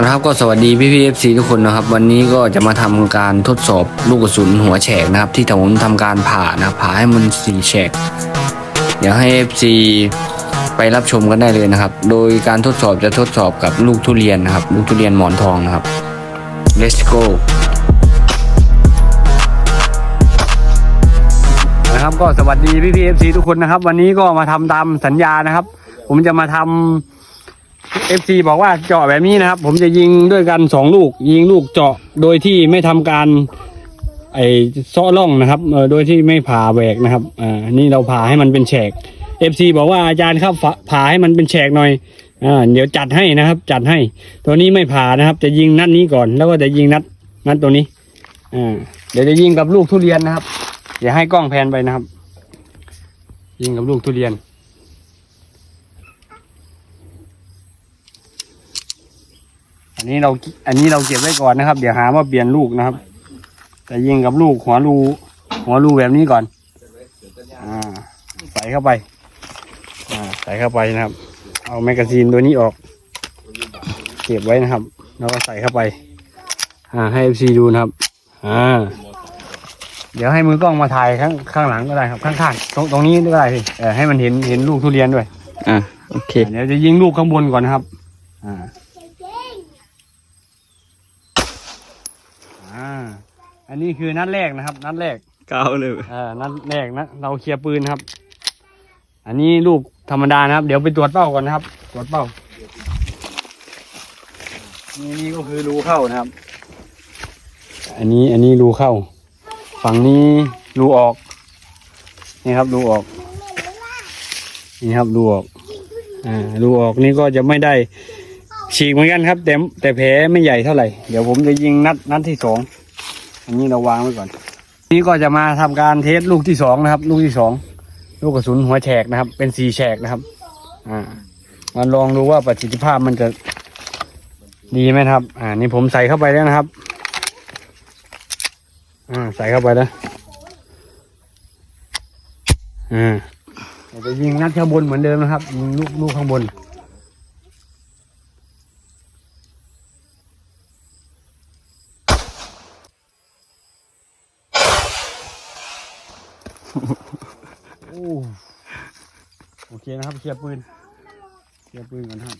นะครับก็สวัสดีพี่พีเอฟซีทุกคนนะครับ วันนี้ก็จะมาทำการทดสอบลูกกระสุนหัวแฉกนะครับ ที่ผมทำการผ่านะผ่าให้มันสีแฉกเดี๋ยวให้ FC ไปรับชมกันได้เลยนะครับ โดยการทดสอบจะทดสอบกับลูกทุเรียนนะครับ ลูกทุเรียนหมอนทองนะครับ let's go นะครับก็สวัสดีพี่พีเอฟซีทุกคนนะครับ วันนี้ก็มาทำตามสัญญานะครับ ผมจะมาทำ เอฟซีบอกว่าเจาะแบบนี้นะครับ ผมจะยิงด้วยกันสองลูก ยิงลูกเจาะโดยที่ไม่ทำการ ไอ้ซาะร่องนะครับโดยที่ไม่ผ่าแหวกนะครับอ่านี่เราผ่าให้มันเป็นแฉกเอฟซีบอกว่าอาจารย์ครับผ่าให้มันเป็นแฉกหน่อยอ่าเดี๋ยวจัดให้นะครับ จัดให้ ตัวนี้ไม่ผ่านะครับ จะยิงนัดนี้ก่อน แล้วก็จะยิงนัดนัดตัวนี้อ่าเดี๋ยวจะยิงกับลูกทุเรียนนะครับเดี๋ยวให้กล้องแพนไปนะครับ ยิงกับลูกทุเรียน อันนี้เราอันนี้เราเก็บไว้ก่อนนะครับ เดี๋ยวหาว่าเปลี่ยนลูกนะครับ แต่ยิงกับลูกหัวรูหัวรูแบบนี้ก่อนอ่าใส่เข้าไปอ่าใส่เข้าไปนะครับ เอาแมกกาซีนตัวนี้ออก เก็บไว้นะครับ แล้วก็ใส่เข้าไป อ่าให้เอฟซีดูนะครับอ่าเดี๋ยวให้มือกล้องมาถ่ายข้างข้างหลังก็ได้ครับข้างๆตรงตรงนี้ก็ได้พี่เออให้มันเห็นเห็นลูกทุเรียนด้วยอะโอเค เดี๋ยวจะยิงลูกข้างบนก่อนนะครับ อ่าอ่า อันนี้คือนัดแรกนะครับ นัดแรกเก้าเลยเออนัดแรกนะเราเคลียร์ปืนครับ อันนี้ลูกธรรมดานะครับ เดี๋ยวไปตรวจเป้าก่อนนะครับ ตรวจเป้า นี่นี่ก็คือรูเข้านะครับ อันนี้อันนี้รูเข้า ฝั่งนี้รูออก นี่ครับรูออก นี่ครับรูออกอ่ารูออกนี่ก็จะไม่ได้ฉีกเหมือนกันครับ แต่แต่แผลไม่ใหญ่เท่าไหร่ เดี๋ยวผมจะยิงนัดนัดที่สอง อันนี้เราวางไว้ก่อน นี่ก็จะมาทำการเทสลูกที่สองนะครับ ลูกที่สองลูกกระสุนหัวแฉกนะครับ เป็นสีแฉกนะครับ อ่ามาลองดูว่าประสิทธิภาพมันจะดีไหมครับ อ่า นี่ผมใส่เข้าไปแล้วนะครับ อ่า ใส่เข้าไปแล้ว อ่าเดี๋ยวจะยิงนัดข้างบนเหมือนเดิมนะครับยิงลูกลูกข้างบน โอ้โอเคนะครับเคลียร์ปืนเคลียร์ปืนก่อนครับ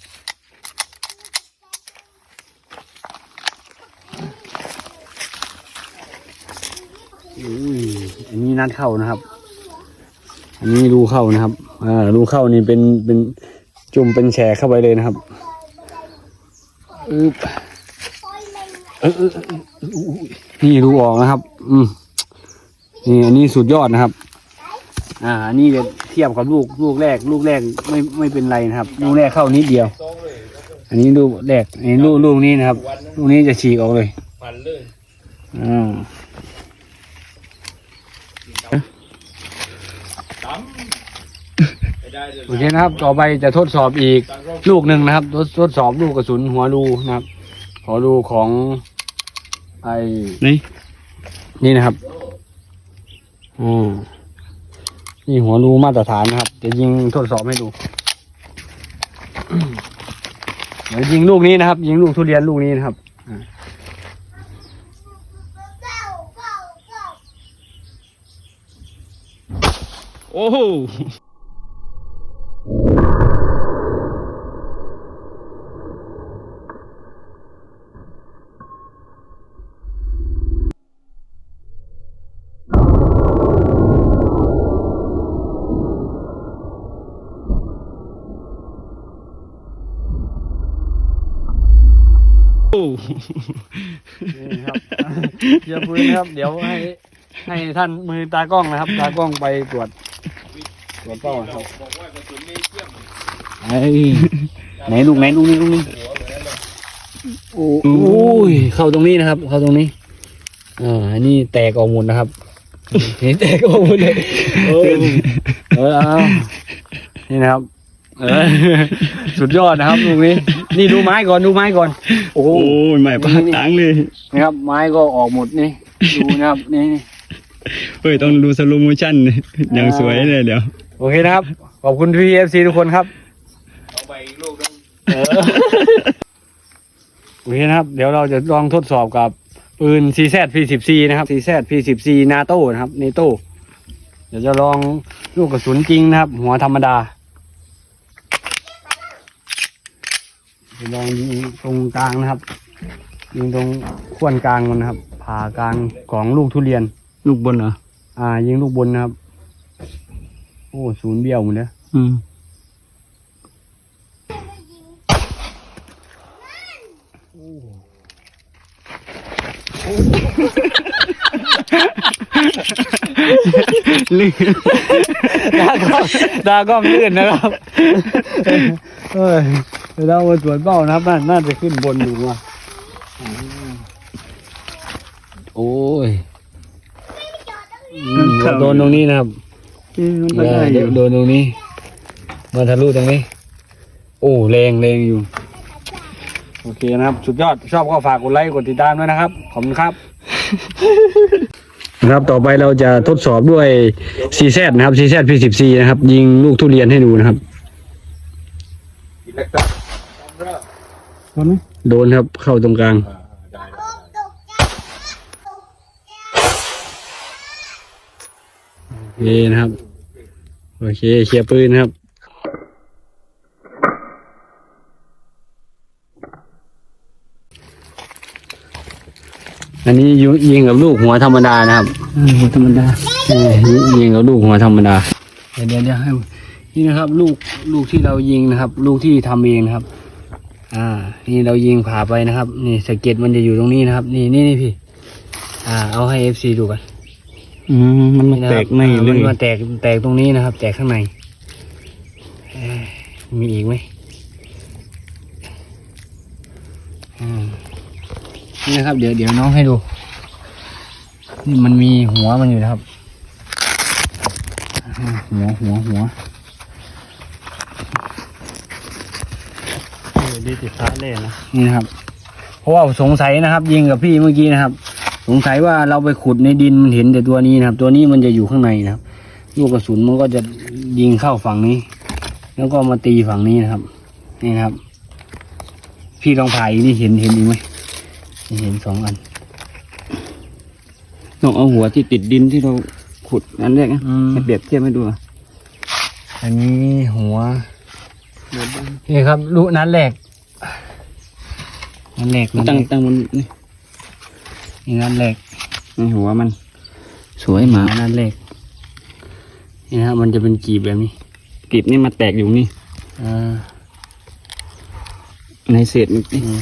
อุ้ยอันนี้นัดเข้านะครับ อันนี้รูเข้านะครับอ่ารูเข้านี่เป็นเป็นจุ่มเป็นแฉเข้าไปเลยนะครับอึบเออเออเออเอออุ้ยนี่รูออกนะครับ อืม นี่อันนี้สุดยอดนะครับ อ่าอันนี้จะเทียบกับลูกลูกแรก ลูกแรกไม่ไม่เป็นไรนะครับ ลูกแรกเข้านิดเดียว อันนี้ลูกแรกอันนี้ลูกลูกนี้นะครับ ลูกนี้จะฉีกออกเลยอ่าโอเคนะครับ ต่อไปจะทดสอบอีกลูกหนึ่งนะครับ ทดทดสอบลูกกระสุนหัวรูนะครับ หัวรูของไอ้นี่นี่นะครับ อืมนี่หัวรูมาตรฐานนะครับจะยิงทดสอบให้ดูเดี๋ยวยิงลูกนี้นะครับ ยิงลูกทุเรียนลูกนี้นะครับโอ้โห นี่ครับเชียร์ปืนนะครับ เดี๋ยวให้ให้ท่านมือตากล้องนะครับ ตากล้องไปตรวจตรวจเป้าครับไอ้ไหนลูกไหนลูกนี้ลูกนี้โอ้โอ้ยเข้าตรงนี้นะครับ เข้าตรงนี้อ่าอันนี้แตกออกหมดนะครับนี่แตกออกหมดเลยเออเออเอานี่นะครับเออสุดยอดนะครับลูกนี้ นี่ดูไม้ก่อนดูไม้ก่อน โอ้โห โอ้ยใหม่ปากตังเลย นะครับไม้ก็ออกหมดนี่ ดูนะครับนี่ เฮ้ย ต้องดูสโลโมชั่นอย่างสวยเลยเดี๋ยว โอเคนะครับ ขอบคุณพีเอฟซีทุกคนครับเอาไปอีกลูกนึงเออโอเคนะครับ เดี๋ยวเราจะลองทดสอบกับปืน CZ P10C นะครับ CZ P10C NATO นะครับ NATO เดี๋ยวจะลองลูกกระสุนจริงนะครับ หัวธรรมดาจะ ลองยิงตรงกลางนะครับ ยิงตรงขั้วกลางมันนะครับ ผ่ากลางของลูกทุเรียน ลูกบนเหรอ อ่า ยิงลูกบนนะครับ โอ้ศูนย์เบี้ยวหมดเลยอืมลื่นดาก็ดาก็ลื่นนะครับ เอ้ย เดี๋ยวเรามาตรวจเบ้านะครับน่าน่าจะขึ้นบนอยู่ว่ะโอ้ยอืมโดนตรงนี้นะครับเอ๊ะมันก็ได้อโดยู่นโดนตรงนี้ มาทะลุตรงนี้ โอ้แรงแรงอยู่ โอเคนะครับ สุดยอด ชอบก็ฝากกดไลค์ กดติดตามด้วยนะครับ ขอบคุณครับ นะครับ ต่อไปเราจะทดสอบด้วย CZ นะครับ CZ P10C นะครับ ยิงลูกทุเรียนให้ดูนะครับ โดนไหมโดนครับ เข้าตรงกลาง โอเคนะครับ โอเคเคลียร์ปืนนะครับอันนี้ยิงยิงกับลูกหัวธรรมดานะครับเออธรรมดาเออยิงยิงกับลูกหัวธรรมดาเดี๋ยวเดี๋ยวเดี๋ยวให้นี่นะครับ ลูกลูกที่เรายิงนะครับ ลูกที่ทำเองนะครับ อ่า นี่เรายิงผ่าไปนะครับ นี่สะเก็ดมันจะอยู่ตรงนี้นะครับ นี่นี่นี่พี่ อ่า เอาให้เอฟซีดูกันอืมมันมานี่ะแตครับกในอ่าเลมันยมาแตกแตกตรงนี้นะครับ แตกข้างในเอ้ยมีอีกไหมอืมนี่นะครับ เดี๋ยวเดี๋ยวน้องให้ดู นี่มันมีหัวมันอยู่นะครับอ่าหัวหัวหัว เออ ดีติดพระเล่นนะนี่นะครับ เพราะว่าสงสัยนะครับ ยิงกับพี่เมื่อกี้นะครับ สงสัยว่าเราไปขุดในดินมันเห็นแต่ตัวนี้นะครับ ตัวนี้มันจะอยู่ข้างในนะครับลูกกระสุนมันก็จะยิงเข้าฝั่งนี้ แล้วก็มาตีฝั่งนี้นะครับ นี่นะครับ พี่ลองผ่าอีกนี่เห็นเห็นอีกไหมเห็นสองอันต้องเอาหัวที่ติดดินที่เราขุดอันแรกนะอืมให้เปรียบเทียบให้ดูอะอันนี้หัวนี่ครับลูกนั้นแรก นั้นแรกนั้นตั้งแรกตั้งมันนี่นี่นั้นแรกในหัวมัน สวยหมาอันนั้นแรกนี่นะครับมันจะเป็นกีบแบบนี้กลีบนี่มาแตกอยู่นี่อ่าในเศษมันนี่อืม